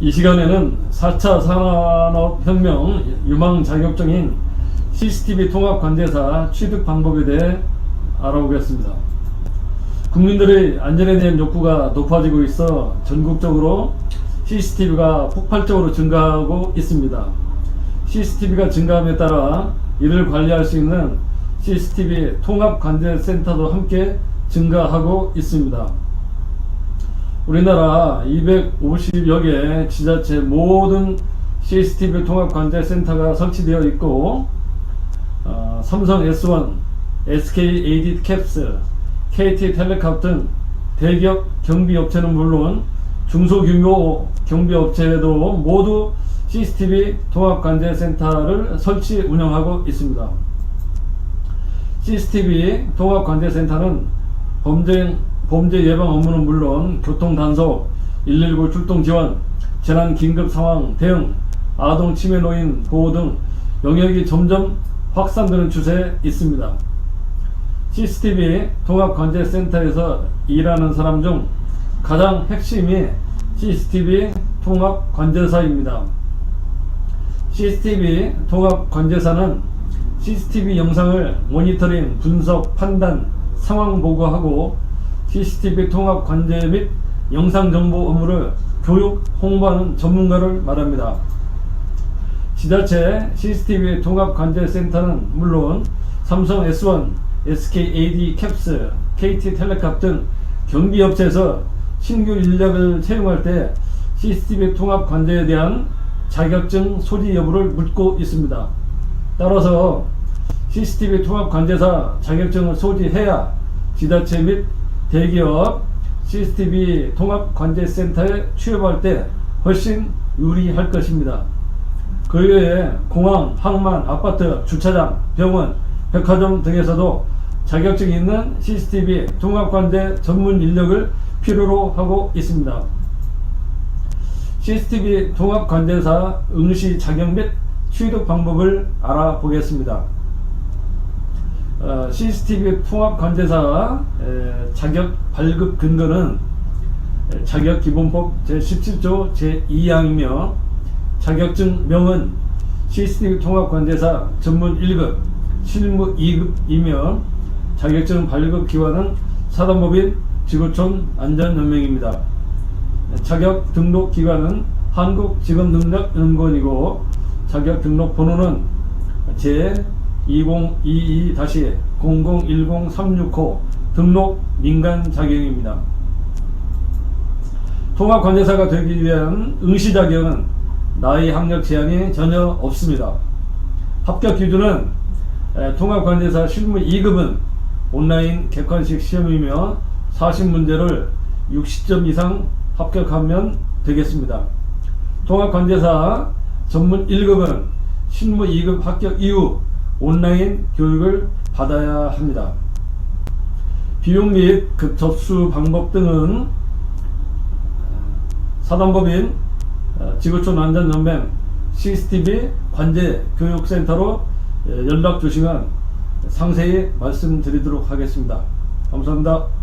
이 시간에는 4차 산업혁명 유망 자격증인 CCTV 통합 관제사 취득 방법에 대해 알아보겠습니다. 국민들의 안전에 대한 욕구가 높아지고 있어 전국적으로 CCTV가 폭발적으로 증가하고 있습니다. CCTV가 증가함에 따라 이를 관리할 수 있는 CCTV 통합 관제 센터도 함께 증가하고 있습니다. 우리나라 250여 개 지자체 모든 CCTV 통합 관제 센터가 설치되어 있고 어, 삼성 S1, SK AD 캡스, KT 텔레캅 등 대기업 경비업체는 물론 중소규모 경비업체도 모두 CCTV 통합관제센터를 설치 운영하고 있습니다. CCTV 통합관제센터는 범죄, 범죄 예방 업무는 물론 교통 단속, 119 출동 지원, 재난 긴급 상황 대응, 아동 치매 노인 보호 등 영역이 점점 확산되는 추세에 있습니다. CCTV 통합관제센터에서 일하는 사람 중 가장 핵심이 CCTV 통합관제사입니다. CCTV 통합관제사는 CCTV 영상을 모니터링, 분석, 판단, 상황 보고하고 CCTV 통합 관제 및 영상 정보 업무를 교육, 홍보하는 전문가를 말합니다. 지자체 CCTV 통합 관제 센터는 물론 삼성 S1, SK AD 캡스, KT 텔레캅 등 경비업체에서 신규 인력을 채용할 때 CCTV 통합 관제에 대한 자격증 소지 여부를 묻고 있습니다. 따라서 CCTV 통합 관제사 자격증을 소지해야 지자체 및 대기업 CCTV 통합관제센터에 취업할 때 훨씬 유리할 것입니다. 그 외에 공항, 항만, 아파트, 주차장, 병원, 백화점 등에서도 자격증이 있는 CCTV 통합관제 전문 인력을 필요로 하고 있습니다. CCTV 통합관제사 응시 자격 및 취득 방법을 알아보겠습니다. 어, CCTV 통합관제사 에, 자격 발급 근거는 에, 자격 기본법 제17조 제2항이며 자격증 명은 CCTV 통합 관제사 전문 1급, 실무 2급이며 자격증 발급 기관은 사단법인 지구촌 안전연맹입니다. 자격 등록 기관은 한국직업능력연구원이고 자격 등록 번호는 제 2022-0010-365 등록 민간 자격입니다. 통합 관제사가 되기 위한 응시 자격은 나이 학력 제한이 전혀 없습니다. 합격 기준은 에, 통합 관제사 실무 2급은 온라인 객관식 시험이며 40문제를 60점 이상 합격하면 되겠습니다. 통합 관제사 전문 1급은 실무 2급 합격 이후 온라인 교육을 받아야 합니다. 비용 및 급 접수 방법 등은 사단법인 어, 지구촌 안전연맹 CCTV 관제 교육센터로 예, 연락 주시면 상세히 말씀드리도록 하겠습니다. 감사합니다.